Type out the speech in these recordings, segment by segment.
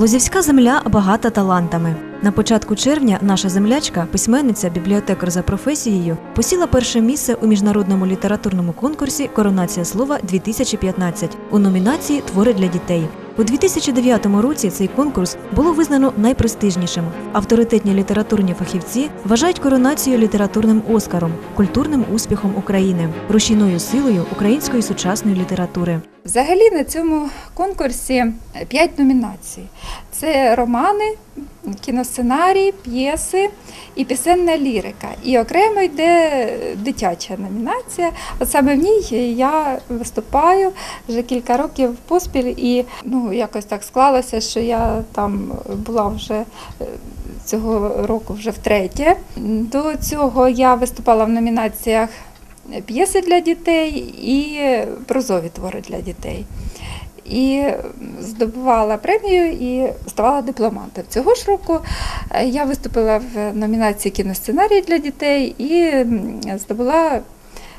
Лозівська земля багата талантами. На початку червня наша землячка, письменниця, бібліотекар за професією, посіла перше місце у міжнародному літературному конкурсі Коронація слова 2015 у номінації Твори для дітей. У 2009 році цей конкурс було визнано найпрестижнішим. Авторитетні літературні фахівці вважають коронацію літературним оскаром, культурним успіхом України, рушійною силою української сучасної літератури. Взагалі на цьому конкурсі п'ять номінацій: це романи, кіносценарії, п'єси і пісенна лірика. І окремо йде дитяча номінація. От саме в ній я виступаю вже кілька років поспіль, і ну якось так склалося, що я там була вже. е, Цього року вже втретє. До цього я виступала в номінаціях п'єси для дітей і прозові твори для дітей. І здобувала премію і ставала дипломантом. Цього ж року е, я виступила в номінації кіносценарій для дітей і здобула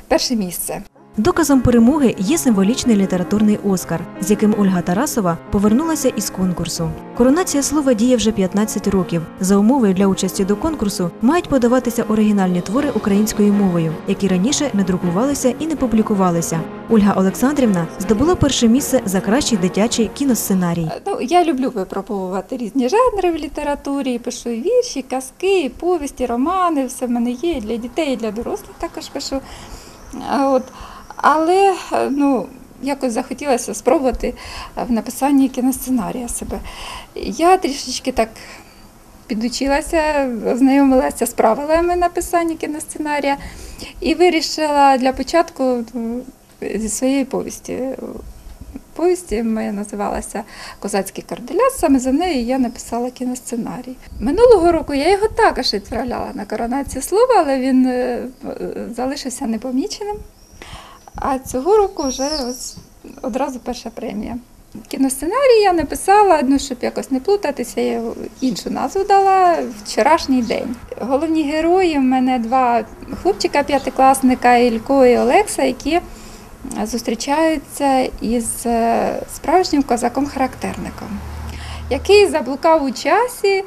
перше місце. Доказом перемоги є символічний літературний Оскар, з яким Ольга Тарасова повернулася із конкурсу. Коронація слова діє вже 15 років. За умовою для участі до конкурсу мають подаватися оригінальні твори українською мовою, які раніше не друкувалися і не публікувалися. Ольга Олександрівна здобула перше місце за кращий дитячий кіносценарій. Е, Ну, я люблю випробовувати різні жанри в літературі, пишу і вірші, і казки, і повісті, романи, все в мене є і для дітей, і для дорослих також пишу. А От. Але е, ну, якось захотілося спробувати е, в написанні кіносценарія себе. Я трішечки так підучилася, ознайомилася з правилами написання кіносценарія і вирішила для початку ну, зі своєї повісті. Повісті моя називалася Козацький корделяс. Саме за нею я написала кіносценарій. Минулого року я його також відправляла на коронацію слова, але він е, залишився непоміченим. А цього року вже ось одразу перша премія. Кіносценарій я написала, ну, щоб якось не плутатися, я іншу назву дала вчорашній день. Головні герої в мене два хлопчика п'ятикласника Ілько і Олекса, які зустрічаються із е, справжнім козаком-характерником, який заблукав у часі,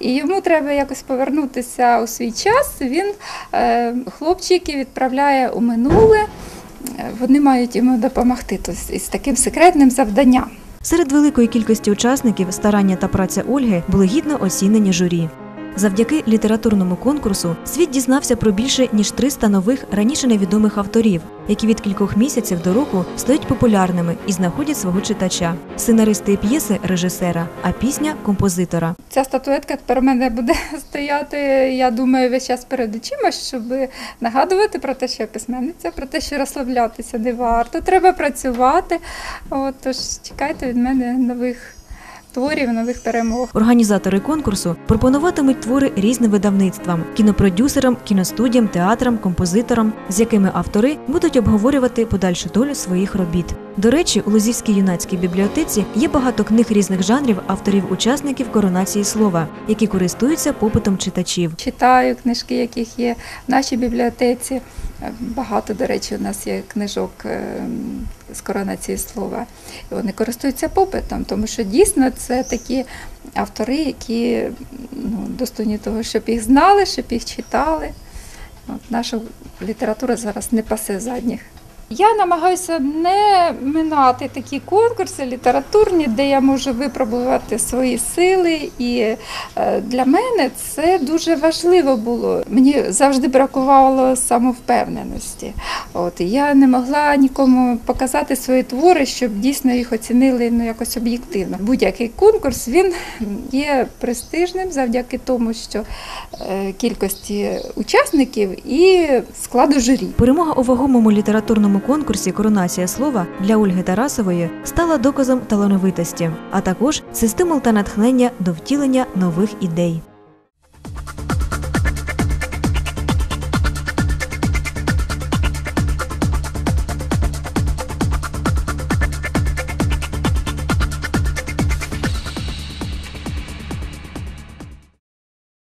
і йому треба якось повернутися у свій час. Він е, хлопчики відправляє у минуле. Вони мають йому допомогти із таким секретним завданням. Серед великої кількості учасників старання та праця Ольги були гідно оцінені журі. Завдяки літературному конкурсу світ дізнався про більше ніж 300 нових раніше невідомих авторів, які від кількох місяців до року стають популярними і знаходять свого читача. Сценаристи і п'єси режисера, а пісня композитора. Ця статуетка тепер у мене буде стояти, я думаю, весь час перед очима, щоб нагадувати про те, що я письменниця, про те, що розслаблятися не варто. Треба працювати. От, тож чекайте від мене нових творів, нових перемог. Організатори конкурсу пропонуватимуть твори різним видавництвам, кінопродюсерам, кіностудіям, театрам, композиторам, з якими автори будуть обговорювати подальшу долю своїх робіт. До речі, у Лозівській юнацькій бібліотеці є багато книг різних жанрів авторів-учасників коронації слова, які користуються попитом читачів. Читаю книжки, яких є в нашій бібліотеці. Багато, до речі, у нас є книжок е, з коронації слова. І вони користуються попитом, тому що дійсно це такі автори, які ну, достойні того, щоб їх знали, щоб їх читали. От наша література зараз не пасе задніх. Я намагаюся не минати такі конкурси літературні, де я можу випробувати свої сили. І е, для мене це дуже важливо було. Мені завжди бракувало самовпевненості. От я не могла нікому показати свої твори, щоб дійсно їх оцінили ну якось об'єктивно. Будь-який конкурс він є престижним завдяки тому, що е, кількості учасників і складу журі. Перемога у вагомому літературному конкурсі Коронація слова для Ольги Тарасової стала доказом талановитості, а також це стимул та натхнення до втілення нових ідей.